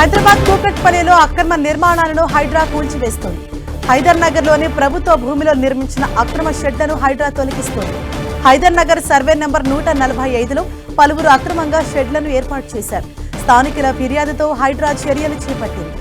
హైదరాబాద్ కూకట్పల్లిలో అక్రమ నిర్మాణాలను హైడ్రా కూల్చివేస్తోంది. హైదర్ నగర్లోని ప్రభుత్వ భూమిలో నిర్మించిన అక్రమ షెడ్లను హైడ్రా తొలగిస్తోంది. హైదర్ నగర్ సర్వే నెంబర్ నూట నలభై ఐదులో పలువురు అక్రమంగా షెడ్లను ఏర్పాటు చేశారు. స్థానికుల ఫిర్యాదుతో హైడ్రా చర్యలు చేపట్టింది.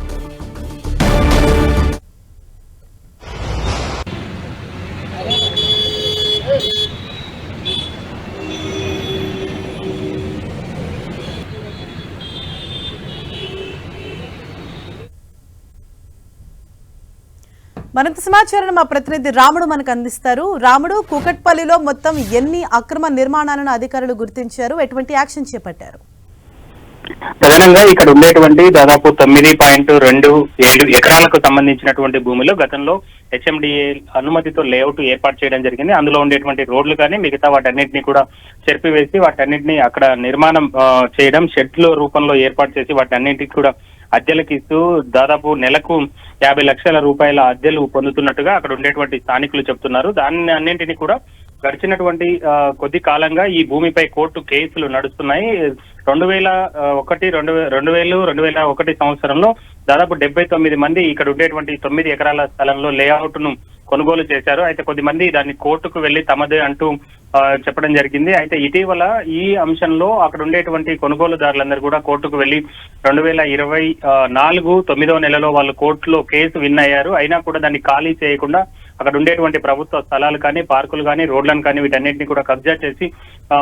మరింత సమాచారాన్ని మా ప్రతినిధి రాముడు మనకు అందిస్తారు. రాముడు కూకట్పల్లిలో మొత్తం ఎన్ని అక్రమ నిర్మాణాలను అధికారులు గుర్తించారు? ఎటువంటి యాక్షన్ చేపట్టారు? ప్రధానంగా ఇక్కడ ఉండేటువంటి దాదాపు తొమ్మిది పాయింట్ రెండు ఏడు ఎకరాలకు సంబంధించినటువంటి భూమిలో గతంలో హెచ్ఎండిఏ అనుమతితో లేఅవుట్ ఏర్పాటు చేయడం జరిగింది. అందులో ఉండేటువంటి రోడ్లు కానీ మిగతా వాటన్నిటిని కూడా చెరిపివేసి వాటన్నిటిని అక్కడ నిర్మాణం చేయడం షెడ్ల రూపంలో ఏర్పాటు చేసి వాటన్నిటికి కూడా అద్దెలకు ఇస్తూ దాదాపు నెలకు యాభై లక్షల రూపాయల అద్దెలు పొందుతున్నట్టుగా అక్కడ ఉండేటువంటి స్థానికులు చెప్తున్నారు. దాన్ని అన్నింటినీ కూడా గడిచినటువంటి ఆ, కొద్ది కాలంగా ఈ భూమిపై కోర్టు కేసులు నడుస్తున్నాయి. రెండు వేల ఒకటి రెండు రెండు వేలు రెండు వేల ఒకటి సంవత్సరంలో దాదాపు డెబ్బై తొమ్మిది మంది ఇక్కడ ఉండేటువంటి తొమ్మిది ఎకరాల స్థలంలో లేఅవుట్ను కొనుగోలు చేశారు. అయితే కొద్ది మంది దాన్ని కోర్టుకు వెళ్ళి తమదే అంటూ చెప్పడం జరిగింది. అయితే ఇటీవల ఈ అంశంలో అక్కడ ఉండేటువంటి కొనుగోలుదారులందరూ కూడా కోర్టుకు వెళ్ళి రెండు వేల ఇరవై నాలుగు తొమ్మిదవ నెలలో వాళ్ళు కోర్టులో కేసు విన్ అయ్యారు. అయినా కూడా దాన్ని ఖాళీ చేయకుండా అక్కడ ఉండేటువంటి ప్రభుత్వ స్థలాలు కానీ పార్కులు కానీ రోడ్లను కానీ వీటన్నిటిని కూడా కబ్జా చేసి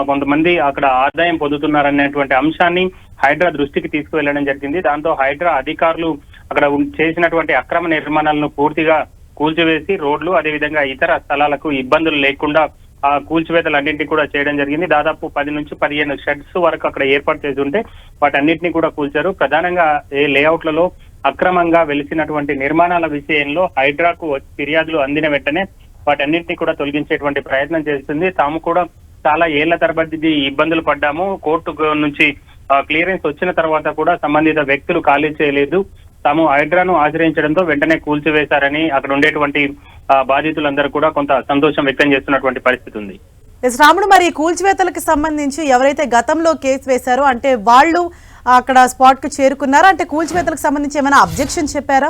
కొంతమంది అక్కడ ఆదాయం పొందుతున్నారనేటువంటి అంశాన్ని హైడ్రా దృష్టికి తీసుకువెళ్ళడం జరిగింది. దాంతో హైడ్రా అధికారులు అక్కడ చేసినటువంటి అక్రమ నిర్మాణాలను పూర్తిగా కూల్చివేసి రోడ్లు అదేవిధంగా ఇతర స్థలాలకు ఇబ్బందులు లేకుండా ఆ కూల్చివేతలన్నింటినీ కూడా చేయడం జరిగింది. దాదాపు పది నుంచి పదిహేను షెడ్స్ వరకు అక్కడ ఏర్పాటు చేసి ఉంటే వాటన్నిటిని కూడా కూల్చారు. ప్రధానంగా ఏ లేఅవుట్లలో అక్రమంగా వెలిసినటువంటి నిర్మాణాల విషయంలో హైడ్రాకు ఫిర్యాదులు అందిన వెంటనే వాటన్నింటినీ కూడా తొలగించేటువంటి ప్రయత్నం చేస్తుంది. తాము కూడా చాలా ఏళ్ళ తరబడి ఇబ్బందులు పడ్డాము. కోర్టు నుంచి క్లియరెన్స్ వచ్చిన తర్వాత కూడా సంబంధిత వ్యక్తులు ఖాళీ చేయలేదు. తాము హైడ్రాను ఆశ్రయించడంతో వెంటనే కూల్చివేశారని అక్కడ ఉండేటువంటి బాధితులందరూ కూడా కొంత సంతోషం వ్యక్తం చేస్తున్నటువంటి పరిస్థితి ఉంది. ఎస్ రాముడు మరి కూల్చివేతలకు సంబంధించి ఎవరైతే గతంలో కేసు వేశారో అంటే వాళ్ళు అక్కడ స్పాట్కు చేరుకున్నారా? అంటే కూల్చివేతలకు సంబంధించి ఏమైనా అబ్జెక్షన్ చెప్పారా?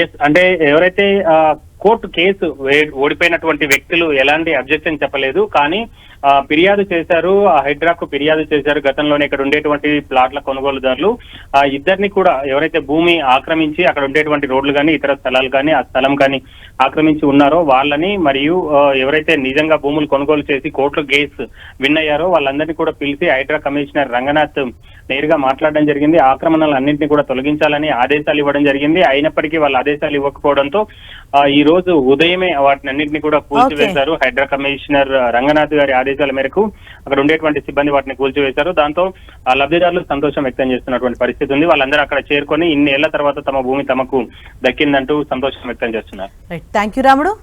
ఎస్ అంటే ఎవరైతే కోర్టు కేసు ఓడిపోయినటువంటి వ్యక్తులు ఎలాంటి అబ్జెక్షన్ చెప్పలేదు. కానీ ఫిర్యాదు చేశారు. ఆ హైడ్రాకు ఫిర్యాదు చేశారు. గతంలోనే ఇక్కడ ఉండేటువంటి ప్లాట్ల కొనుగోలుదారులు. ఆ ఇద్దరిని కూడా ఎవరైతే భూమి ఆక్రమించి అక్కడ ఉండేటువంటి రోడ్లు కానీ ఇతర స్థలాలు కానీ ఆ స్థలం కానీ ఆక్రమించి ఉన్నారో వాళ్ళని మరియు ఎవరైతే నిజంగా భూములు కొనుగోలు చేసి కోర్టులో కేసు విన్ అయ్యారో వాళ్ళందరినీ కూడా పిలిచి హైడ్రా కమిషనర్ రంగనాథ్ నేరుగా మాట్లాడడం జరిగింది. ఆక్రమణలు అన్నింటినీ కూడా తొలగించాలని ఆదేశాలు ఇవ్వడం జరిగింది. అయినప్పటికీ వాళ్ళ ఆదేశాలు ఇవ్వకపోవడంతో ఈ రోజు ఉదయమే వాటిని అన్నింటినీ కూడా కూల్చివేశారు. హైడ్రా కమిషనర్ రంగనాథ్ గారి ఆదేశాల మేరకు అక్కడ ఉండేటువంటి సిబ్బంది వాటిని కూల్చివేశారు. దాంతో ఆ లబ్ధిదారులు సంతోషం వ్యక్తం చేస్తున్నటువంటి పరిస్థితి ఉంది. వాళ్ళందరూ అక్కడ చేరుకొని ఇన్ని ఏళ్ళ తర్వాత తమ భూమి తమకు దక్కిందంటూ సంతోషం వ్యక్తం చేస్తున్నారు. రైట్ థ్యాంక్ యూ రాముడు.